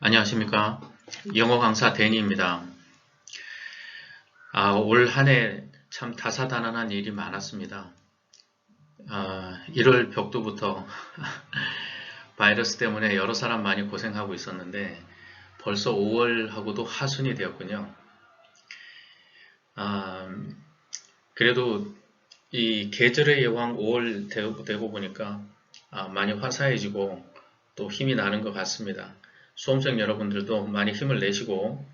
안녕하십니까. 영어 강사 데니입니다. 아, 올 한 해 참 다사다난한 일이 많았습니다. 아, 1월 벽두부터 바이러스 때문에 여러 사람 많이 고생하고 있었는데 벌써 5월하고도 하순이 되었군요. 아, 그래도 이 계절의 여왕 5월 되고, 되고 보니까 아, 많이 화사해지고 또 힘이 나는 것 같습니다. 수험생 여러분들도 많이 힘을 내시고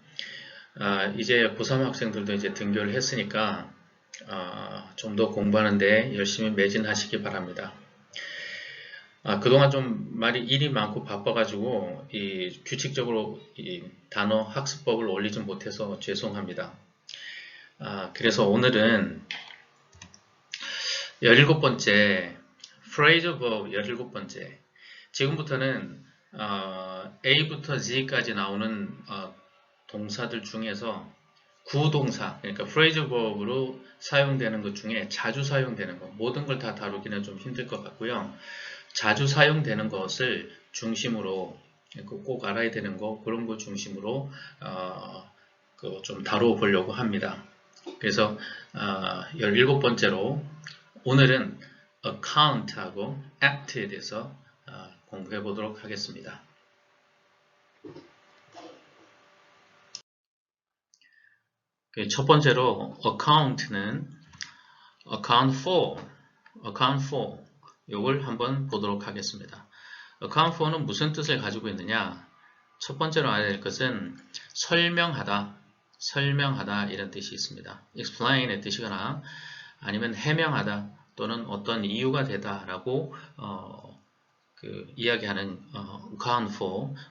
아, 이제 고3 학생들도 이제 등교를 했으니까 아, 좀 더 공부하는데 열심히 매진하시기 바랍니다. 아, 그동안 좀 많이 일이 많고 바빠가지고 이 규칙적으로 이 단어 학습법을 올리지 못해서 죄송합니다. 아, 그래서 오늘은 17번째 phrasal verb 17번째 지금부터는 어, A부터 Z까지 나오는 어, 동사들 중에서 구동사, 그러니까 phrasal verb로 사용되는 것 중에 자주 사용되는 것, 모든 걸 다 다루기는 좀 힘들 것 같고요. 자주 사용되는 것을 중심으로 꼭 알아야 되는 거 그런 거 중심으로 어, 그 좀 다루어 보려고 합니다. 그래서 어, 17번째로 오늘은 account하고 act에 대해서 어, 공부해 보도록 하겠습니다. 그첫 번째로 account는 account for, account for 이걸 한번 보도록 하겠습니다. account for는 무슨 뜻을 가지고 있느냐? 첫 번째로 알아야 될 것은 설명하다, 설명하다 이런 뜻이 있습니다. explain의 뜻이거나 아니면 해명하다 또는 어떤 이유가 되다라고 어, 그 이야기하는 어, account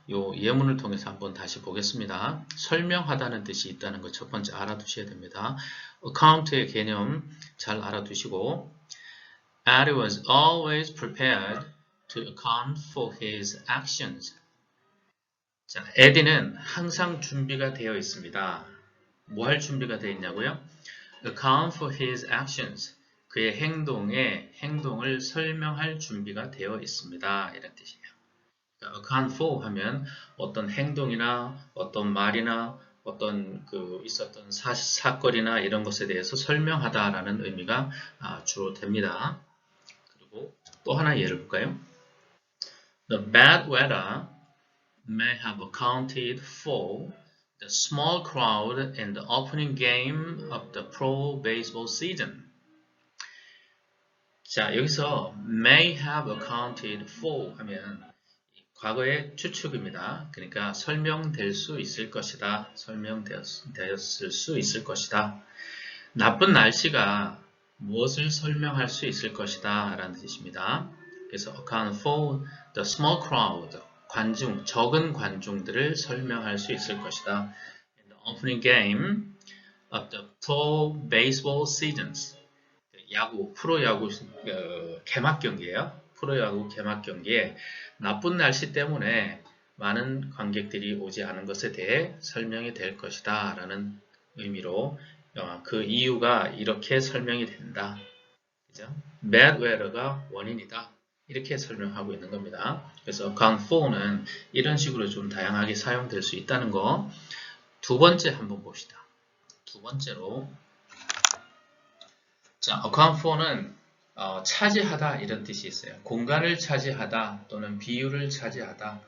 요 예문을 통해서 한번 다시 보겠습니다. 설명하다는 뜻이 있다는 것 첫 번째 알아두셔야 됩니다. account의 개념 잘 알아두시고 Ed was always prepared to account for his actions. 자, 에디는 항상 준비가 되어 있습니다. 뭐 할 준비가 되어 있냐고요? account for his actions. 그의 행동에 행동을 설명할 준비가 되어 있습니다. 이런 뜻이에요. 그러니까 account for 하면 어떤 행동이나 어떤 말이나 어떤 그 있었던 사, 사건이나 이런 것에 대해서 설명하다라는 의미가 아, 주로 됩니다. 그리고 또 하나 예를 볼까요? The bad weather may have accounted for the small crowd in the opening game of the pro baseball season. 자, 여기서 may have accounted for 하면 과거의 추측입니다. 그러니까 설명될 수 있을 것이다. 설명되었을 수 있을 것이다. 나쁜 날씨가 무엇을 설명할 수 있을 것이다. 라는 뜻입니다. 그래서 account for the small crowd 관중, 적은 관중들을 설명할 수 있을 것이다. In the opening game of the pro baseball seasons 야구, 프로야구 어, 개막 경기예요. 프로야구 개막 경기에 나쁜 날씨 때문에 많은 관객들이 오지 않은 것에 대해 설명이 될 것이다 라는 의미로 어, 그 이유가 이렇게 설명이 된다. 그죠? weather가 원인이다. 이렇게 설명하고 있는 겁니다. 그래서 for는 이런 식으로 좀 다양하게 사용될 수 있다는 거. 두 번째 한번 봅시다. 두 번째로 자, account for는 어, 차지하다 이런 뜻이 있어요. 공간을 차지하다 또는 비율을 차지하다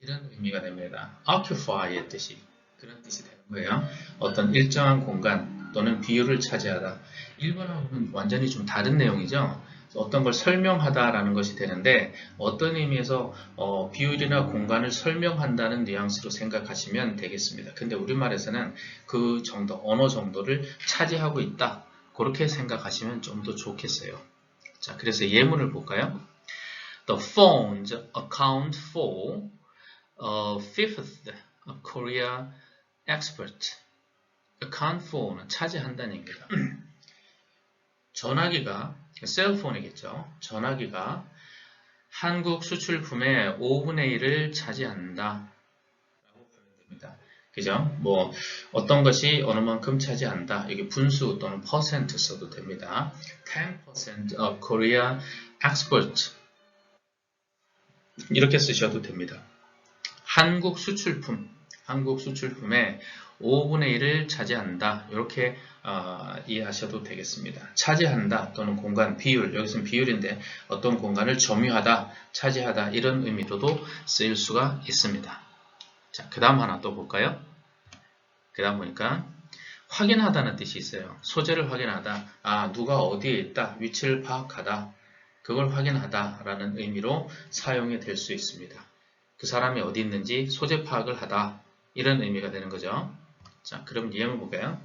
이런 의미가 됩니다. occupy의 뜻이 그런 뜻이 되는 거예요. 어떤 일정한 공간 또는 비율을 차지하다. 일본하고는 완전히 좀 다른 내용이죠. 어떤 걸 설명하다라는 것이 되는데 어떤 의미에서 어, 비율이나 공간을 설명한다는 뉘앙스로 생각하시면 되겠습니다. 근데 우리말에서는 그 정도, 언어 정도를 차지하고 있다. 그렇게 생각하시면 좀 더 좋겠어요. 자, 그래서 예문을 볼까요? The phones account for a fifth of Korea export. account for는 차지한다는 얘기입니다. 전화기가 셀폰이겠죠. 전화기가 한국 수출품의 5분의 1을 차지한다. 그죠? 뭐 어떤 것이 어느 만큼 차지한다. 이게 분수 또는 퍼센트 써도 됩니다. 10% of Korea export 이렇게 쓰셔도 됩니다. 한국 수출품, 한국 수출품의 5분의 1을 차지한다. 이렇게 어, 이해하셔도 되겠습니다. 차지한다 또는 공간, 비율, 여기서는 비율인데 어떤 공간을 점유하다, 차지하다 이런 의미로도 쓰일 수가 있습니다. 자, 그 다음 하나 또 볼까요? 그 다음 보니까 확인하다는 뜻이 있어요. 소재를 확인하다, 아 누가 어디에 있다, 위치를 파악하다, 그걸 확인하다 라는 의미로 사용이 될 수 있습니다. 그 사람이 어디 있는지 소재 파악을 하다 이런 의미가 되는 거죠. 자, 그럼 예문 볼까요?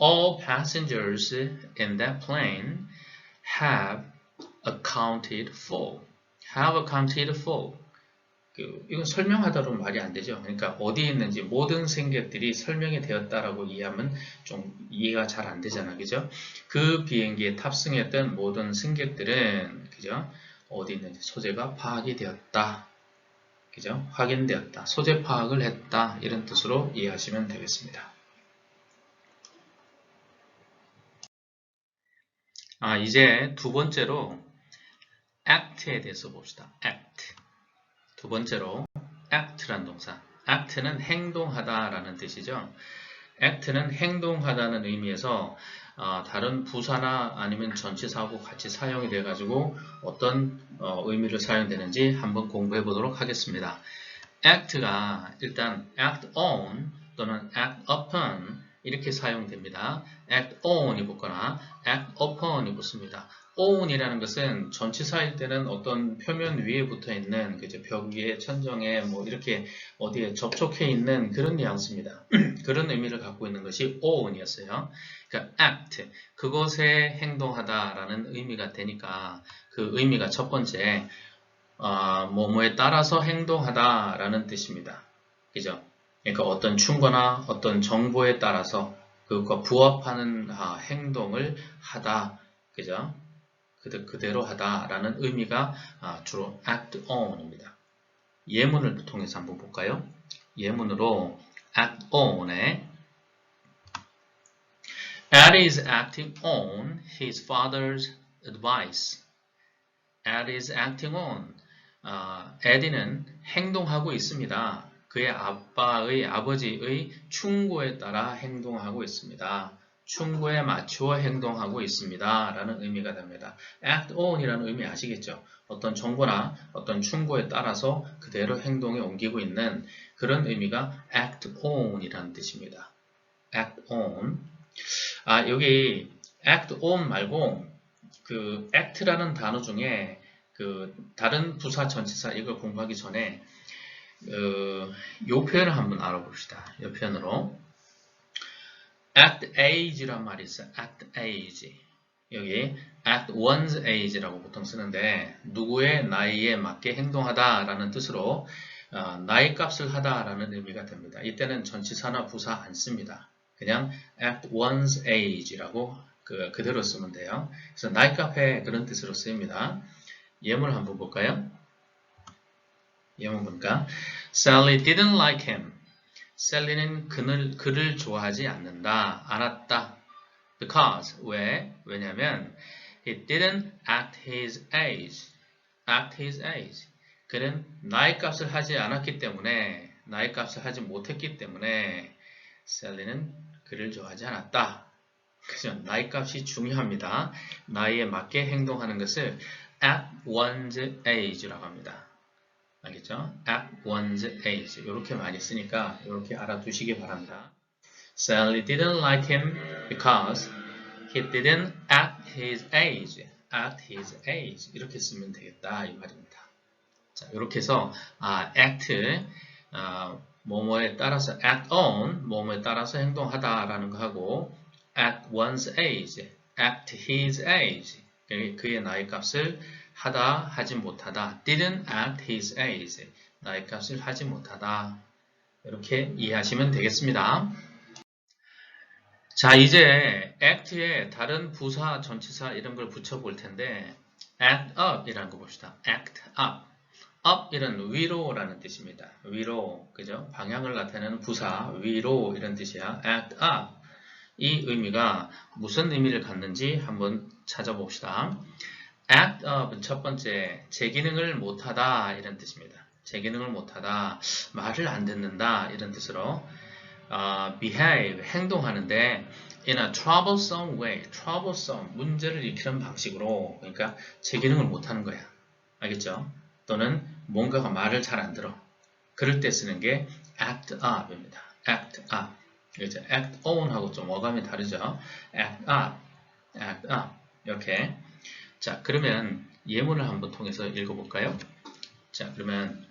All passengers in that plane have accounted for. have accounted for. 그, 이건 설명하다로 말이 안 되죠. 그러니까 어디에 있는지 모든 승객들이 설명이 되었다라고 이해하면 좀 이해가 잘 안 되잖아. 그죠? 그 비행기에 탑승했던 모든 승객들은 그죠? 어디 있는지 소재가 파악이 되었다. 그죠? 확인되었다. 소재 파악을 했다. 이런 뜻으로 이해하시면 되겠습니다. 아, 이제 두 번째로 act에 대해서 봅시다. act. 두 번째로 act란 동사. act는 행동하다라는 뜻이죠. act는 행동하다는 의미에서 어, 다른 부사나 아니면 전치사하고 같이 사용이 돼 가지고 어떤 어, 의미를 사용되는지 한번 공부해 보도록 하겠습니다. act가 일단 act on 또는 act upon 이렇게 사용됩니다. act on이 붙거나 act upon이 붙습니다. On이라는 것은 전치사일 때는 어떤 표면 위에 붙어 있는 그죠 벽 위에 천정에 뭐 이렇게 어디에 접촉해 있는 그런 뉘앙스입니다. 그런 의미를 갖고 있는 것이 on이었어요. 그러니까 act 그것에 행동하다라는 의미가 되니까 그 의미가 첫 번째 어, 뭐뭐에 따라서 행동하다라는 뜻입니다. 그죠? 그러니까 어떤 충고나 어떤 정보에 따라서 그것과 부합하는 아, 행동을 하다, 그죠? 그대, 그대로 하다라는 의미가 아, 주로 act on입니다. 예문을 통해서 한번 볼까요? 예문으로 act on에 Ed is acting on his father's advice. Ed is acting on. 아, 에디는 행동하고 있습니다. 그의 아빠의 아버지의 충고에 따라 행동하고 있습니다. 충고에 맞추어 행동하고 있습니다. 라는 의미가 됩니다. act on이라는 의미 아시겠죠? 어떤 정보나 어떤 충고에 따라서 그대로 행동에 옮기고 있는 그런 의미가 act on이라는 뜻입니다. act on. 아, 여기 act on 말고 그 act라는 단어 중에 그 다른 부사 전치사 이걸 공부하기 전에 어, 요 표현을 한번 알아봅시다. 이 표현으로 at age란 말이 있어요. at age 여기 at one's age라고 보통 쓰는데 누구의 나이에 맞게 행동하다라는 뜻으로 어, 나이 값을 하다라는 의미가 됩니다. 이때는 전치사나 부사 안 씁니다. 그냥 at one's age라고 그, 그대로 쓰면 돼요. 그래서 나이 값에 그런 뜻으로 쓰입니다. 예문을 한번 볼까요? 예문 보니까 Sally didn't like him. 셀리는 그를, 그를 좋아하지 않는다. 않았다. Because 왜? 왜냐면 he didn't act his age. act his age. 그는 나이 값을 하지 않았기 때문에 나이 값을 하지 못했기 때문에 셀리는 그를 좋아하지 않았다. 그죠? 나이 값이 중요합니다. 나이에 맞게 행동하는 것을 at one's age라고 합니다. 알겠죠? at one's age. 이렇게 많이 쓰니까 이렇게 알아두시기 바랍니다. Sally didn't like him because he didn't at his age. at his age. 이렇게 쓰면 되겠다 이 말입니다. 자, 이렇게 해서 아, act 아, 뭐뭐에 따라서 act on 뭐뭐에 따라서 행동하다라는 거 하고 at one's age, at his age 그의 나이 값을 하다 하지 못하다 didn't at his age 나이 값을 하지 못하다 이렇게 이해하시면 되겠습니다. 자 이제 act에 다른 부사 전치사 이런 걸 붙여볼 텐데 act up 이라는 거 봅시다. act up up 이런 위로라는 뜻입니다. 위로 그죠? 방향을 나타내는 부사 위로 이런 뜻이야. act up 이 의미가 무슨 의미를 갖는지 한번 찾아봅시다. Act up은 첫 번째, 제 기능을 못하다 이런 뜻입니다. 제 기능을 못하다, 말을 안 듣는다 이런 뜻으로 어, behave 행동하는데 in a troublesome way, troublesome 문제를 일으키는 방식으로 그러니까 제 기능을 못하는 거야. 알겠죠? 또는 뭔가가 말을 잘 안 들어. 그럴 때 쓰는 게 act up입니다. act up. 그렇죠? act on하고 좀 어감이 다르죠? act up, act up 이렇게. 자, 그러면 예문을 한번 통해서 읽어볼까요? 자, 그러면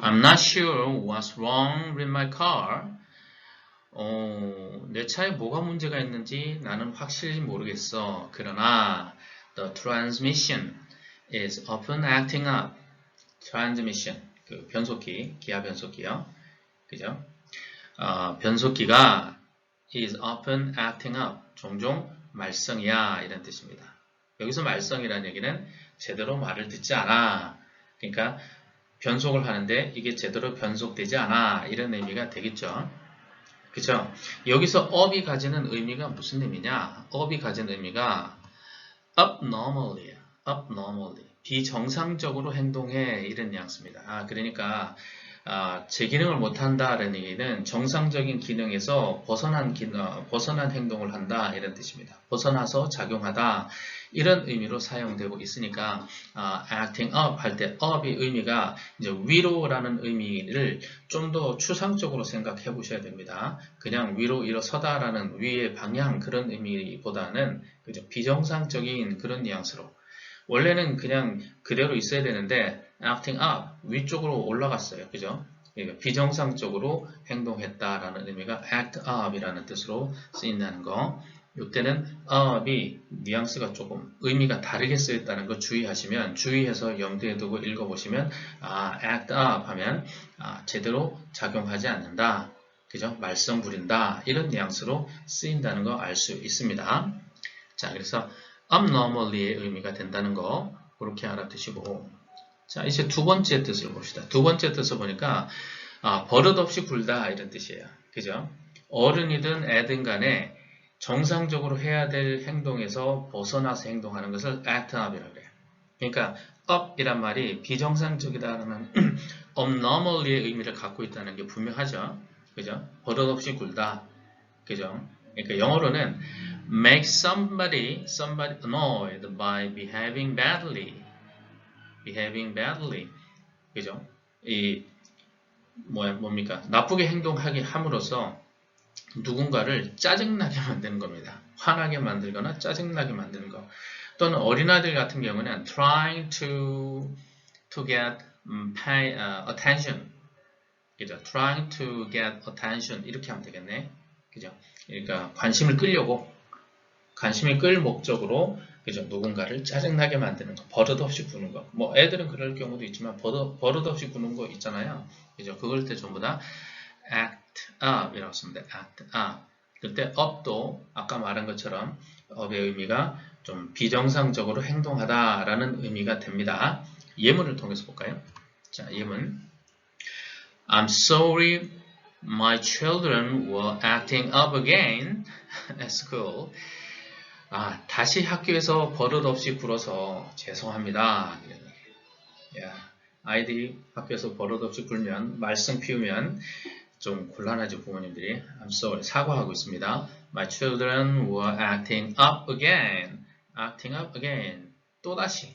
I'm not sure what's wrong with my car. 어, 내 차에 뭐가 문제가 있는지 나는 확실히 모르겠어. 그러나 the transmission is often acting up. transmission 그 변속기, 기아 변속기요. 그죠? 어, 변속기가 is often acting up. 종종 말썽이야 이런 뜻입니다. 여기서 말썽이라는 얘기는 제대로 말을 듣지 않아. 그러니까 변속을 하는데 이게 제대로 변속되지 않아 이런 의미가 되겠죠. 그죠? 여기서 up이 가지는 의미가 무슨 의미냐? up이 가진 의미가 abnormally, abnormally 비정상적으로 행동해 이런 뉘앙스입니다. 아, 그러니까 아, 제 기능을 못한다라는 얘기는 정상적인 기능에서 벗어난 기능, 벗어난 행동을 한다 이런 뜻입니다. 벗어나서 작용하다 이런 의미로 사용되고 있으니까 아, acting up 할 때 up이 의미가 이제 위로라는 의미를 좀 더 추상적으로 생각해 보셔야 됩니다. 그냥 위로 일어서다라는 위의 방향 그런 의미보다는 그죠? 비정상적인 그런 뉘앙스로 원래는 그냥 그대로 있어야 되는데 acting up 위쪽으로 올라갔어요. 그죠? 그러니까 비정상적으로 행동했다라는 의미가 act up이라는 뜻으로 쓰인다는 거. 이때는 up이 뉘앙스가 조금 의미가 다르게 쓰였다는 거 주의하시면 주의해서 염두에 두고 읽어보시면 아 act up 하면 아, 제대로 작용하지 않는다. 그죠? 말썽 부린다. 이런 뉘앙스로 쓰인다는 거 알 수 있습니다. 자, 그래서 abnormally의 의미가 된다는 거 그렇게 알아두시고 자 이제 두 번째 뜻을 봅시다. 두 번째 뜻을 보니까 아, 버릇없이 굴다 이런 뜻이에요. 그죠? 어른이든 애든 간에 정상적으로 해야 될 행동에서 벗어나서 행동하는 것을 act up이라고 그래요. 그러니까 up이란 말이 비정상적이다라는 abnormally의 의미를 갖고 있다는 게 분명하죠. 그죠? 버릇없이 굴다. 그죠? 그러니까 영어로는 make somebody somebody annoyed by behaving badly. Behaving badly. 그죠? 이 뭐야 뭡니까? 나쁘게 행동하게 함으로써 누군가를 짜증나게 만드는 겁니다. 화나게 만들거나 짜증나게 만드는 거. 또는 어린아이들 같은 경우는 trying to to get um, pay, uh, attention. 그죠? trying to get attention 이렇게 하면 되겠네. 그죠? 그러니까 관심을 끌려고 관심을 끌 목적으로 그죠? 누군가를 짜증나게 만드는 거, 버릇없이 구는 거. 뭐 애들은 그럴 경우도 있지만 버릇, 버릇없이 구는 거 있잖아요. 그죠? 그걸 때 전부 다 act up이라고 씁니다. act up. 그때 up도 아까 말한 것처럼 up의 의미가 좀 비정상적으로 행동하다라는 의미가 됩니다. 예문을 통해서 볼까요? 자, 예문. I'm sorry my children were acting up again at school. 아, 다시 학교에서 버릇없이 굴어서 죄송합니다. 야, 아이들이 학교에서 버릇없이 굴면, 말썽 피우면 좀 곤란하죠, 부모님들이. I'm sorry, 사과하고 있습니다. My children were acting up again. acting up again. 또다시,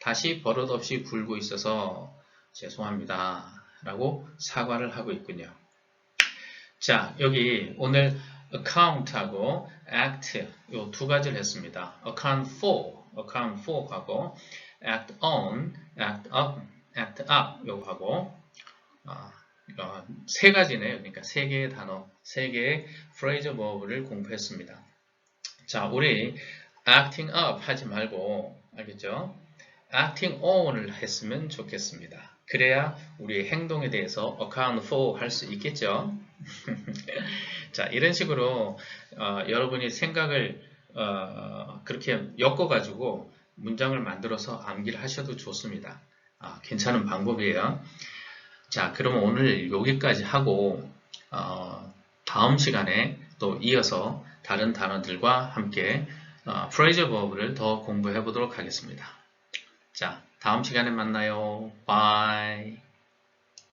다시 버릇없이 굴고 있어서 죄송합니다. 라고 사과를 하고 있군요. 자, 여기 오늘 account하고 act 요 두 가지를 했습니다. account for, account for 하고 act on, act up, act up 요거 하고 어, 어, 세 가지네요. 그러니까 세 개의 단어, 세 개의 phrase verb를 공부했습니다. 자, 우리 acting up 하지 말고 알겠죠? acting on을 했으면 좋겠습니다. 그래야 우리의 행동에 대해서 account for 할 수 있겠죠? 자, 이런 식으로 어, 여러분이 생각을 어, 그렇게 엮어가지고 문장을 만들어서 암기를 하셔도 좋습니다. 아, 괜찮은 방법이에요. 자, 그러면 오늘 여기까지 하고 어, 다음 시간에 또 이어서 다른 단어들과 함께 어, 프레이저 버브를 더 공부해 보도록 하겠습니다. 자, 다음 시간에 만나요. Bye.